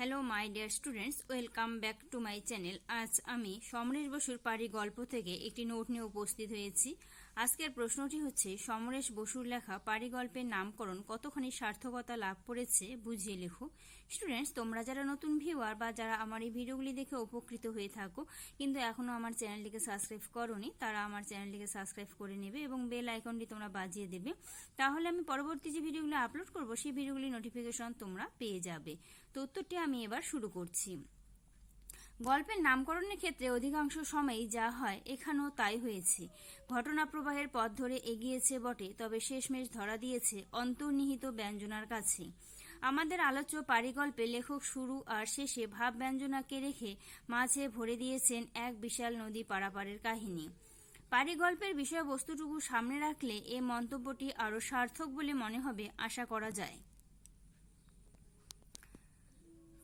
Hello my dear students welcome back to my channel আজ আমি সমরেশ বসুর পারি গল্প থেকে একটি নোট নিয়ে উপস্থিত হয়েছি। আজকের প্রশ্নটি হচ্ছে, সমরেশ বসুর লেখা পারি গল্পের নামকরণ কতখানি সার্থকতা লাভ করেছে? বুঝিয়ে লেখো। স্টুডেন্টস তোমরা যারা নতুন ভিউয়ার বা যারা আমার এই ভিডিওগুলি দেখে উপকৃত হয়ে থাকো, কিন্তু এখনও আমার চ্যানেলটিকে সাবস্ক্রাইব করনি, তারা আমার চ্যানেলটিকে সাবস্ক্রাইব করে নেবে এবং বেল আইকনটি তোমরা বাজিয়ে দেবে। তাহলে আমি পরবর্তী যে ভিডিওগুলো আপলোড করব, সেই ভিডিওগুলি নোটিফিকেশন তোমরা পেয়ে যাবে। তো উত্তরটি আমি এবার শুরু করছি। গল্পের নামকরণের ক্ষেত্রে অধিকাংশ সময়ই যা হয়, এখানেও তাই হয়েছে। ঘটনা প্রবাহের পথ ধরে এগিয়েছে বটে, তবে শেষমেশ ধরা দিয়েছে অন্তর্নিহিত ব্যঞ্জনার কাছে। আমাদের আলোচ্য পারিগল্পে লেখক শুরু আর শেষে ভাব ব্যঞ্জনাকে রেখে মাঝে ভরে দিয়েছেন এক বিশাল নদী পারাপারের কাহিনী। পারিগল্পের বিষয়বস্তুটুকু সামনে রাখলে এ মন্তব্যটি আরও সার্থক বলে মনে হবে আশা করা যায়।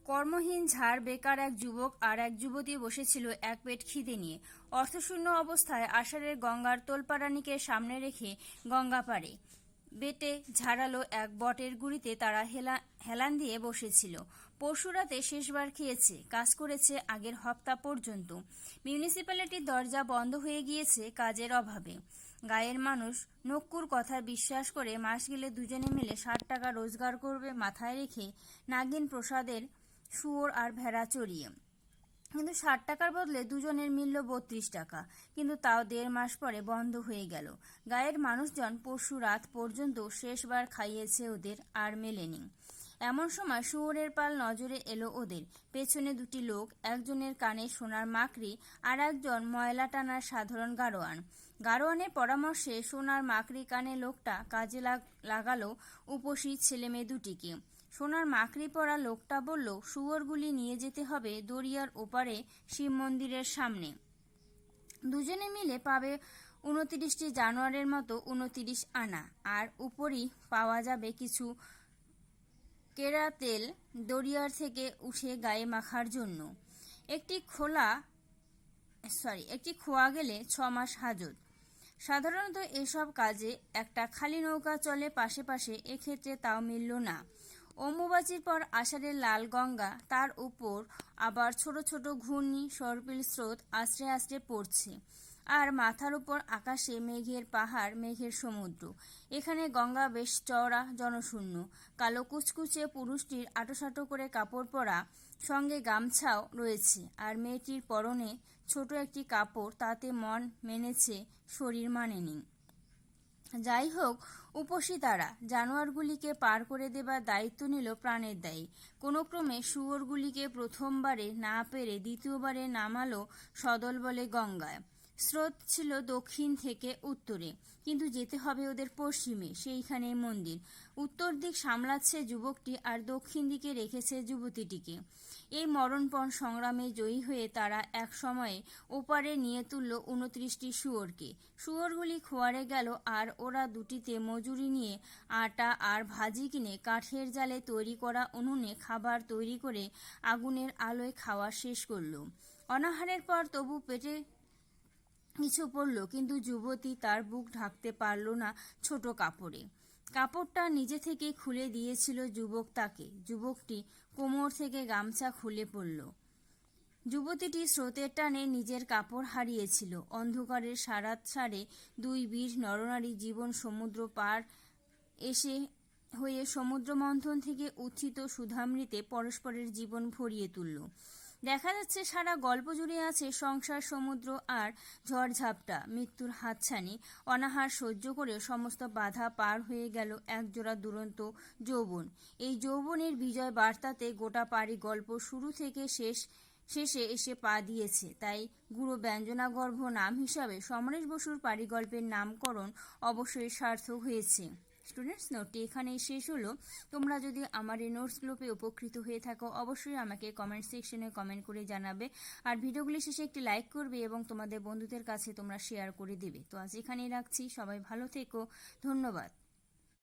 কর্মহীন ঝাড়, বেকার এক যুবক আর এক যুবতী বসেছিল এক পেট খিদে নিয়ে। অর্থশূন্য অবস্থায় আষাঢ়ের গঙ্গার তোলপাড়ানিকে সামনে রেখে গঙ্গা পারে বেটে ঝাড়ালো এক বটের গুড়িতে তারা হেলা, হেলান দিয়ে বসেছিল। পরশুরাতে শেষবার খেয়েছে, কাজ করেছে আগের হপ্তা পর্যন্ত। মিউনিসিপ্যালিটির দরজা বন্ধ হয়ে গিয়েছে কাজের অভাবে। গায়ের মানুষ নক্কুর কথা বিশ্বাস করে মাস গেলে দুজনে মিলে ষাট টাকা রোজগার করবে মাথায় রেখে নাগিন প্রসাদের শুয়োর আর ভেড়া চড়িয়ে। কিন্তু ষাট টাকার বদলে দুজনের মিলল বত্রিশ টাকা। কিন্তু তাও দেড় মাস পরে বন্ধ হয়ে গেল। গায়ের মানুষজন পরশু রাত পর্যন্ত শেষবার খাইয়েছে ওদের আর মেলেনি। এমন সময় শুয়োরের পাল নজরে এলো ওদের। পেছনে দুটি লোক, একজনের কানে সোনার মাকড়ি আর একজন ময়লা টানার সাধারণ গারোয়ান। গারোয়ানের পরামর্শে সোনার মাকড়ি কানে লোকটা কাজে লাগালো উপসী ছেলে মেয়ে দুটিকে। সোনার মাকড়ি পরা লোকটা বলল, শুয়োরগুলি নিয়ে যেতে হবে দরিয়ার ওপারে শিব মন্দিরের সামনে। দুজনে মিলে পাবে উনতিরিশটি জানুয়ারের মতো উনতিরিশ আনা। আর উপরই পাওয়া যাবে কিছু কেরা তেল দরিয়ার থেকে উঠে গায়ে মাখার জন্য। একটি খোলা, সরি, একটি খোয়া গেলে ছ মাস হাজত। সাধারণত এসব কাজে একটা খালি নৌকা চলে পাশে পাশে, এক্ষেত্রে তাও মিলল না। অম্বুবাচীর পর আষাঢ়ের লাল গঙ্গা, তার উপর আবার ছোট ছোট ঘূর্ণি, সর্পিল স্রোত আশ্রে আস্তে পড়ছে। আর মাথার উপর আকাশে মেঘের পাহাড়, মেঘের সমুদ্র। এখানে গঙ্গা বেশ চওড়া, জনশূন্য। কালো কুচকুচে পুরুষটির আটোসাটো করে কাপড় পরা সঙ্গে গামছাও রয়েছে। আর মেয়েটির পরনে ছোট একটি কাপড়, তাতে মন মেনেছে শরীর মানেনি। যাই হোক উপসী তারা জানোয়ারগুলিকে পার করে দেবার দায়িত্ব নিল প্রাণের দায়ী। কোনো ক্রমে শুয়োরগুলিকে প্রথমবারে না পেরে দ্বিতীয়বারে নামালো সদল বলে গঙ্গায়। স্রোত ছিল দক্ষিণ থেকে উত্তরে, কিন্তু যেতে হবে ওদের পশ্চিমে সেইখানে মন্দির। উত্তর দিক সামলাচ্ছে যুবকটি আর দক্ষিণ দিকে রেখেছে যুবতীটিকে। এই মরণপণ সংগ্রামে জয়ী হয়ে তারা এক সময়ে ওপারে নিয়ে তুলল উনত্রিশটি শুয়োরকে। শুয়োরগুলি খোয়ারে গেল আর ওরা দুটিতে মজুরি নিয়ে আটা আর ভাজি কিনে কাঠের জালে তৈরি করা উনুনে খাবার তৈরি করে আগুনের আলোয় খাওয়া শেষ করল। অনাহারের পর তবু পেটে কিছু পড়ল, কিন্তু যুবতী তার বুক ঢাকতে পারল না ছোট কাপড়ে। কাপড়টা নিজে থেকে খুলে দিয়েছিল যুবক তাকে। যুবকটি কোমর থেকে গামছা খুলে পড়ল। যুবতীটি স্রোতের টানে নিজের কাপড় হারিয়েছিল। অন্ধকারের সারাত সারে দুই বীর নরনারী জীবন সমুদ্র পার এসে হয়ে সমুদ্র মন্থন থেকে উত্থিত সুধামৃতে পরস্পরের জীবন ভরিয়ে তুলল। দেখা যাচ্ছে সারা গল্প জুড়ে আছে সংসার, সমুদ্র আর ঝড়ঝাপটা। মৃত্যুর হাতছানি অনাহার সহ্য করে সমস্ত বাধা পার হয়ে গেল একজোড়া দুরন্ত যৌবন। এই যৌবনের বিজয় বার্তাতে গোটা পারি গল্প শুরু থেকে শেষ, শেষে এসে পা দিয়েছে। তাই গুরু ব্যঞ্জনাগর্ভ নাম হিসাবে সমরেশ বসুর পারিগল্পের নামকরণ অবশ্যই সার্থক হয়েছে। স্টুডেন্টস নোটটি এখানেই শেষ হলো। তোমরা যদি আমার এই নোটসগুলোতে উপকৃত হয়ে থাকো, অবশ্যই আমাকে কমেন্ট সেকশনে কমেন্ট করে জানাবে। আর ভিডিওগুলি শেষে একটি লাইক করবে এবং তোমাদের বন্ধুদের কাছে তোমরা শেয়ার করে দেবে। তো আজ এখানেই রাখছি। সবাই ভালো থেকো। ধন্যবাদ।